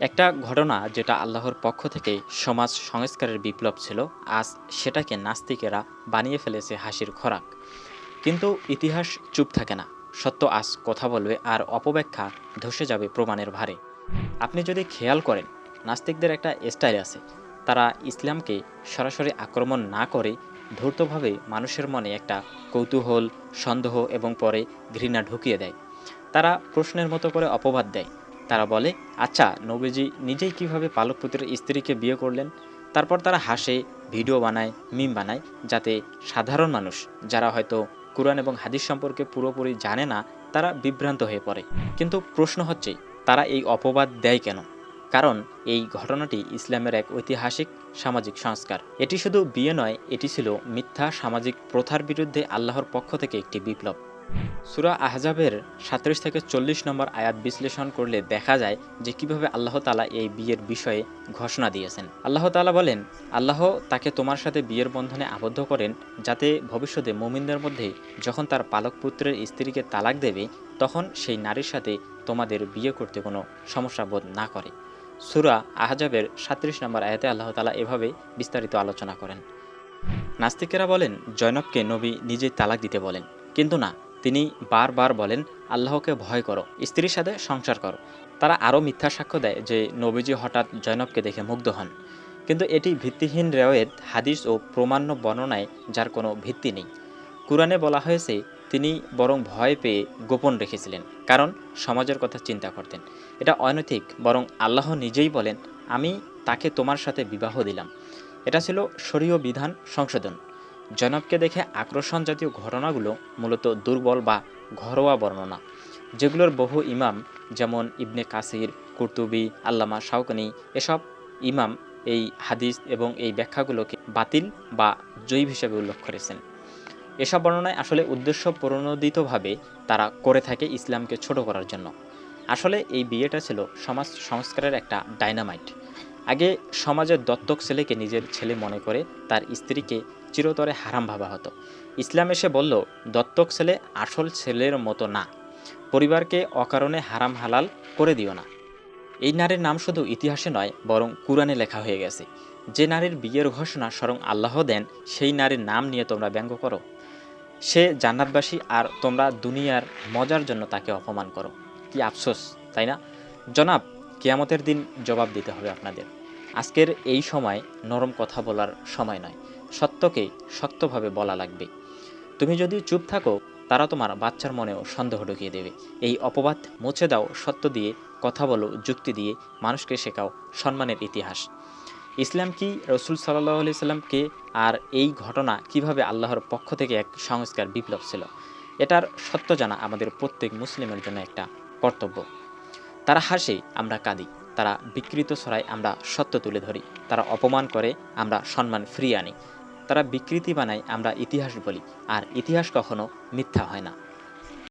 একটা ঘটনা যেটা আল্লাহর পক্ষ থেকে সমাজ সংস্কারের বিপ্লব ছিল, আজ সেটাকে নাস্তিকেরা বানিয়ে ফেলেছে হাসির খোরাক। কিন্তু ইতিহাস চুপ থাকে না। সত্য আজ কথা বলবে আর অপব্যাখ্যা ধসে যাবে প্রমাণের ভারে। আপনি যদি খেয়াল করেন, নাস্তিকদের একটা স্টাইল আছে। তারা ইসলামকে সরাসরি আক্রমণ না করে ধূর্তভাবে মানুষের মনে একটা কৌতূহল, সন্দেহ এবং পরে ঘৃণা ঢুকিয়ে দেয়। তারা প্রশ্নের মতো করে অপবাদ দেয়। তারা বলে আচ্ছা নবীজি নিজেই কীভাবে পালক পুত্রের স্ত্রীকে বিয়ে করলেন? তারপর তারা হাসে, ভিডিও বানায়, মিম বানায়, যাতে সাধারণ মানুষ, যারা হয়তো কোরআন এবং হাদিস সম্পর্কে পুরোপুরি জানে না, তারা বিভ্রান্ত হয়ে পড়ে। কিন্তু প্রশ্ন হচ্ছে, তারা এই অপবাদ দেয় কেন? কারণ এই ঘটনাটি ইসলামের এক ঐতিহাসিক সামাজিক সংস্কার। এটি শুধু বিয়ে নয়, এটি ছিল মিথ্যা সামাজিক প্রথার বিরুদ্ধে আল্লাহর পক্ষ থেকে একটি বিপ্লব। সুরা আহজাবের সাঁত্রিশ থেকে চল্লিশ নম্বর আয়াত বিশ্লেষণ করলে দেখা যায় যে কীভাবে আল্লাহ তালা এই বিয়ের বিষয়ে ঘোষণা দিয়েছেন। আল্লাহ তালা বলেন, আল্লাহ তাকে তোমার সাথে বিয়ের বন্ধনে আবদ্ধ করেন যাতে ভবিষ্যতে মোমিনদের মধ্যে যখন তার পালক পুত্রের স্ত্রীকে তালাক দেবে, তখন সেই নারীর সাথে তোমাদের বিয়ে করতে কোনো সমস্যা বোধ না করে। সুরা আহজাবের সাঁত্রিশ নম্বর আয়াতে আল্লাহ তালা এভাবে বিস্তারিত আলোচনা করেন। নাস্তিকেরা বলেন জয়নবকে নবী নিজেই তালাক দিতে বলেন। কিন্তু না তিনি বারবার বলেন, আল্লাহকে ভয় করো, স্ত্রীর সাথে সংসার করো। তারা আরও মিথ্যা সাক্ষ্য দেয় যে নবীজি হঠাৎ জয়নবকে দেখে মুগ্ধ হন। কিন্তু এটি ভিত্তিহীন রেওয়েত হাদিস ও প্রমাণ্য বর্ণনায় যার কোনো ভিত্তি নেই। কোরআনে বলা হয়েছে, তিনি বরং ভয় পেয়ে গোপন রেখেছিলেন, কারণ সমাজের কথা চিন্তা করতেন। এটা অনৈতিক, বরং আল্লাহ নিজেই বলেন, আমি তাকে তোমার সাথে বিবাহ দিলাম। এটা ছিল শরীয় বিধান সংশোধন। জনবকে দেখে আকর্ষণ জাতীয় ঘটনাগুলো মূলত দুর্বল বা ঘরোয়া বর্ণনা, যেগুলোর বহু ইমাম যেমন ইবনে কাসির, কুর্তুবি, আল্লামা শাওকানি, এসব ইমাম এই হাদিস এবং এই ব্যাখ্যাগুলোকে বাতিল বা জৈব হিসেবে উল্লেখ করেছেন। এসব বর্ণনায় আসলে উদ্দেশ্য প্রণোদিতভাবে তারা করে থাকে ইসলামকে ছোট করার জন্য। আসলে এই বিয়েটা ছিল সমাজ সংস্কারের একটা ডাইনামাইট। আগে সমাজের দত্তক ছেলেকে নিজের ছেলে মনে করে তার স্ত্রীকে চিরতরে হারাম ভাবা হতো। ইসলাম এসে বলল, দত্তক ছেলে আসল ছেলের মতো না। পরিবারকে অকারণে হারাম হালাল করে দিও না। এই নারীর নাম শুধু ইতিহাসে নয়, বরং কোরআনে লেখা হয়ে গেছে। যে নারীর বিয়ের ঘোষণা স্বয়ং আল্লাহ দেন, সেই নারীর নাম নিয়ে তোমরা ব্যঙ্গ করো। সে জান্নাতবাসী আর তোমরা দুনিয়ার মজার জন্য তাকে অপমান করো। কি আফসোস, তাই না? জনাব, কেয়ামতের দিন জবাব দিতে হবে আপনাদের। আজকের এই সময় নরম কথা বলার সময় নয়। সত্যকে সত্যভাবে বলা লাগবে। তুমি যদি চুপ থাকো, তারা তোমার বাচ্চার মনেও সন্দেহ ঢুকিয়ে দেবে। এই অপবাদ মুছে দাও সত্য দিয়ে, কথা বলো, যুক্তি দিয়ে, মানুষকে শেখাও সম্মানের ইতিহাস। ইসলাম কি? রসুল সাল্লাহ আলি সাল্লামকে আর এই ঘটনা কীভাবে আল্লাহর পক্ষ থেকে এক সংস্কার বিপ্লব ছিল? এটার সত্য জানা আমাদের প্রত্যেক মুসলিমের জন্য একটা কর্তব্য। তারা হাসে, আমরা কাঁদি। তারা বিকৃত ছড়ায় আমরা সত্য তুলে ধরি। তারা অপমান করে, আমরা সম্মান ফিরিয়ে আনি। তারা বিকৃতি বানায় আমরা ইতিহাস বলি। আর ইতিহাস কখনো মিথ্যা হয় না।